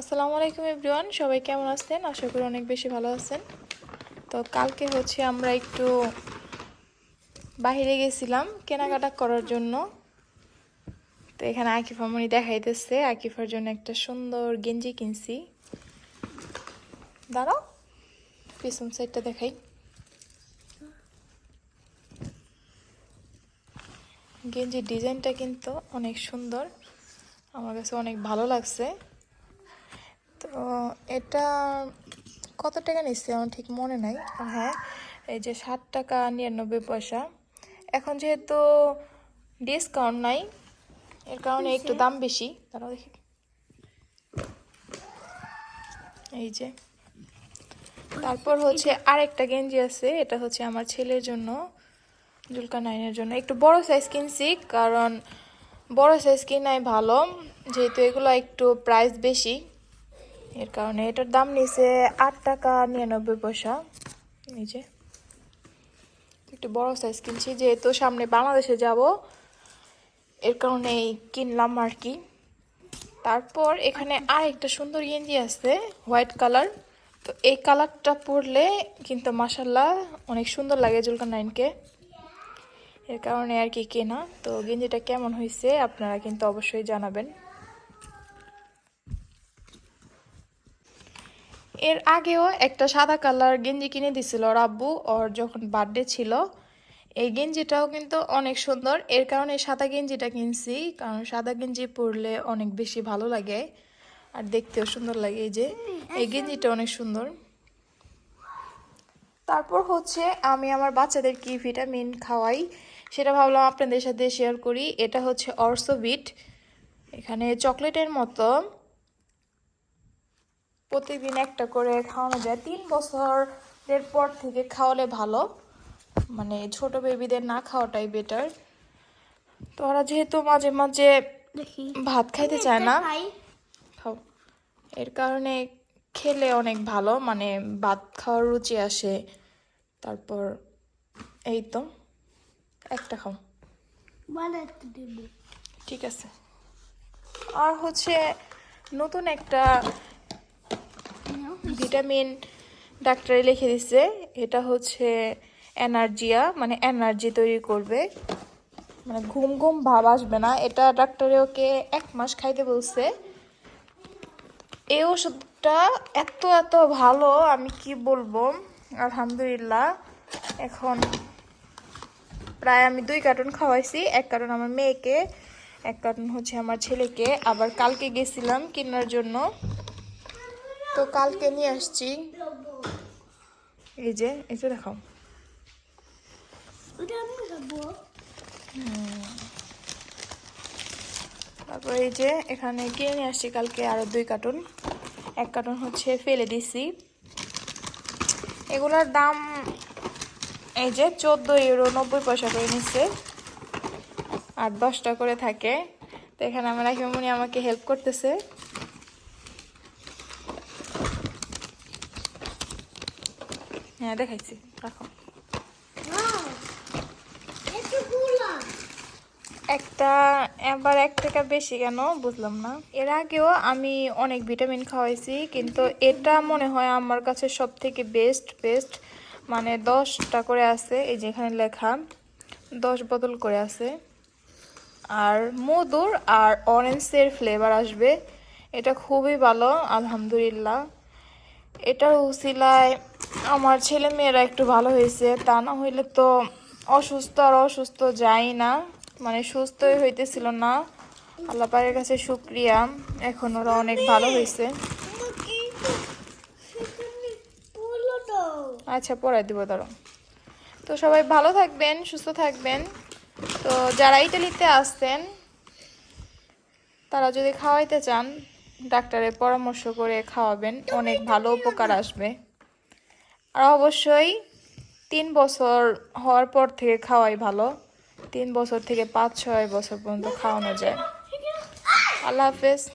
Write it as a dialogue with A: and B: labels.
A: আসসালামু আলাইকুম এভরিওয়ান, সবাই কেমন আছেন? আশা করি অনেক বেশি ভালো আছেন। তো কালকে হচ্ছে আমরা একটু বাইরে গেছিলাম কেনাকাটা করার জন্য। তো এখানে আকিফা মনি দেখাইতেছে, আকিফার জন্য একটা সুন্দর গেঞ্জি কিনছি। দাঁড়াও, পিছন সাইডটা দেখাই। গেঞ্জির ডিজাইনটা কিন্তু অনেক সুন্দর। আমার কাছে অনেক ভালো লাগছে। তো এটা কত টাকা নিচ্ছে আমার ঠিক মনে নাই। হ্যাঁ এই যে ষাট টাকা নিরানব্বই পয়সা। এখন যেহেতু ডিসকাউন্ট নাই এর কারণে একটু দাম বেশি। তারাও দেখি। এই যে। তারপর হচ্ছে আরেকটা গেঞ্জি আছে এটা হচ্ছে আমার ছেলের জন্য জুলকা নাইনের জন্য। একটু বড় সাইজ কিনছি কারণ বড় সাইজ কিনাই ভালো যেহেতু এগুলো একটু প্রাইস বেশি। এর কারণে এটার দাম নিছে আট টাকা নিরানব্বই পয়সা। যে। একটু বড় সাইজ কিনছি, যেহেতু সামনে বাংলাদেশে যাব, এর কারণে কিনলাম আর কি। তারপর এখানে আর একটা সুন্দর গেঞ্জি আছে, হোয়াইট কালার। তো এই কালারটা পরলে কিন্তু মাসাল্লাহ অনেক সুন্দর লাগে জুলকান নাইনকে। এর কারণে আর কি কেনা। তো গেঞ্জিটা কেমন হয়েছে আপনারা কিন্তু অবশ্যই জানাবেন। এর আগেও একটা সাদা কালার গেঞ্জি কিনে দিছিল ওর আব্বু ওর যখন বার্থডে ছিল, এই গেঞ্জিটাও কিন্তু অনেক সুন্দর। এর কারণে সাদা গেঞ্জিটা কিনছি, কারণ সাদা গেঞ্জি পরলে অনেক বেশি ভালো লাগে, আর দেখতেও সুন্দর লাগে এই যে, এই গেঞ্জিটা অনেক সুন্দর। তারপর হচ্ছে আমি আমার বাচ্চাদের কি ভিটামিন খাওয়াই, সেটা ভাবলাম আপনাদের সাথে শেয়ার করি। এটা হচ্ছে অর্সোবিট এখানে চকলেটের মতো। প্রতিদিন একটা করে খাওয়ানো যায়। তিন বছরের পর থেকে খাওয়ালে ভালো। মানে ছোট বেবিদের না খাওয়াটাই বেটার তো ওরা যেহেতু মাঝে মাঝে ভাত খাইতে চায় না খাও। এর কারণে খেলে অনেক ভালো মানে ভাত খাওয়ার রুচি আসে। তারপর এই তো একটা খাও। ঠিক আছে। আর হচ্ছে নতুন একটা ভিটামিন ডাক্তারে লিখে দিছে। এটা হচ্ছে এনার্জিয়া মানে এনার্জি তৈরি করবে। মানে ঘুম ঘুম ভাব আসবে না। এটা ডাক্তারে ওকে এক মাস খাইতে বলছে। এই ওষুধটা এত এত ভালো, আমি কি বলব? আলহামদুলিল্লাহ। এখন প্রায় আমি দুই কার্টুন খাওয়াইছি। এক কার্টুন আমার মেয়েকে, এক কার্টুন হচ্ছে আমার ছেলেকে। আবার কালকে গেছিলাম কেনার জন্য। তো কালকে নিয়ে আসছি। এই যে এই যে দেখাও তারপর এই যে এখানে কিনে নিয়ে আসছি কালকে আরও দুই কার্টুন। এক কার্টুন হচ্ছে ফেলে দিছি। এগুলোর দাম এই যে চোদ্দ ইউরো নব্বই পয়সা করে নিচ্ছে আর দশটা করে থাকে। তো এখানে আমার রাখিমণি আমাকে হেল্প করতেছে। হ্যাঁ দেখাইছি, রাখো।
B: একটা,
A: এবার এক টাকা বেশি কেন? বুঝলাম না। এর আগেও আমি অনেক ভিটামিন খাওয়াইছি, কিন্তু এটা মনে হয় আমার কাছে সব থেকে বেস্ট বেস্ট মানে দশটা করে আছে, এই যে এখানে লেখা। দশ বোতল করে আছে। আর মধুর আর অরেঞ্জের ফ্লেভার আসবে। এটা খুবই ভালো, আলহামদুলিল্লাহ। এটার উসিলায় আমার ছেলে মেয়েরা একটু ভালো হয়েছে, তা না হইলে তো অসুস্থ আর অসুস্থ যাই না। মানে সুস্থই হইতেছিল না। আল্লাপাড়ের কাছে শুক্রিয়া। এখন ওরা অনেক ভালো হয়েছে। আচ্ছা পড়াই দিব ধরো তো সবাই ভালো থাকবেন, সুস্থ থাকবেন। তো যারা ইটালিতে আসছেন, তারা যদি খাওয়াইতে চান, ডাক্তারের পরামর্শ করে খাওয়াবেন। অনেক ভালো উপকার আসবে। আর অবশ্যই তিন বছর হওয়ার পর থেকে খাওয়াই ভালো। তিন বছর থেকে পাঁচ ছয় বছর পর্যন্ত খাওয়ানো যায়। আল্লাহ হাফেজ।